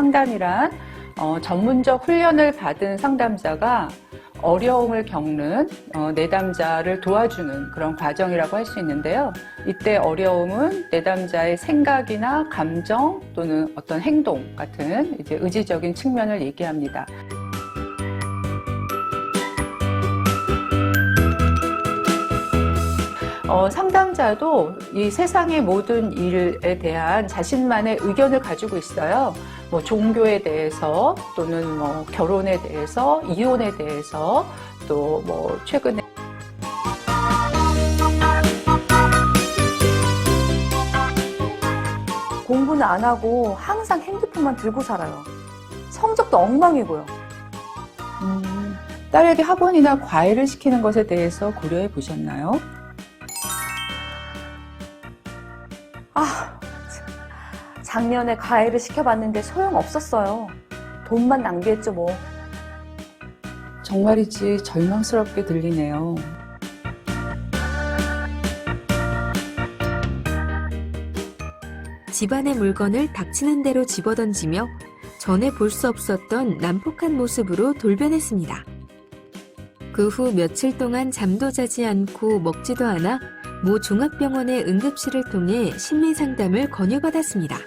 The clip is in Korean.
상담이란 어, 전문적 훈련을 받은 상담자가 어려움을 겪는 어, 내담자를 도와주는 그런 과정이라고 할 수 있는데요. 이때 어려움은 내담자의 생각이나 감정 또는 어떤 행동 같은 이제 의지적인 측면을 얘기합니다. 어, 상담자도 이 세상의 모든 일에 대한 자신만의 의견을 가지고 있어요. 뭐 종교에 대해서 또는 뭐 결혼에 대해서 이혼에 대해서 또 뭐 최근에 공부는 안 하고 항상 핸드폰만 들고 살아요. 성적도 엉망이고요. 음, 딸에게 학원이나 과외를 시키는 것에 대해서 고려해 보셨나요? 아, 작년에 과외를 시켜봤는데 소용없었어요. 돈만 낭비했죠, 뭐. 정말이지 절망스럽게 들리네요. 집안의 물건을 닥치는 대로 집어던지며 전에 볼 수 없었던 난폭한 모습으로 돌변했습니다. 그 후 며칠 동안 잠도 자지 않고 먹지도 않아 모 종합병원의 응급실을 통해 심리 상담을 권유받았습니다.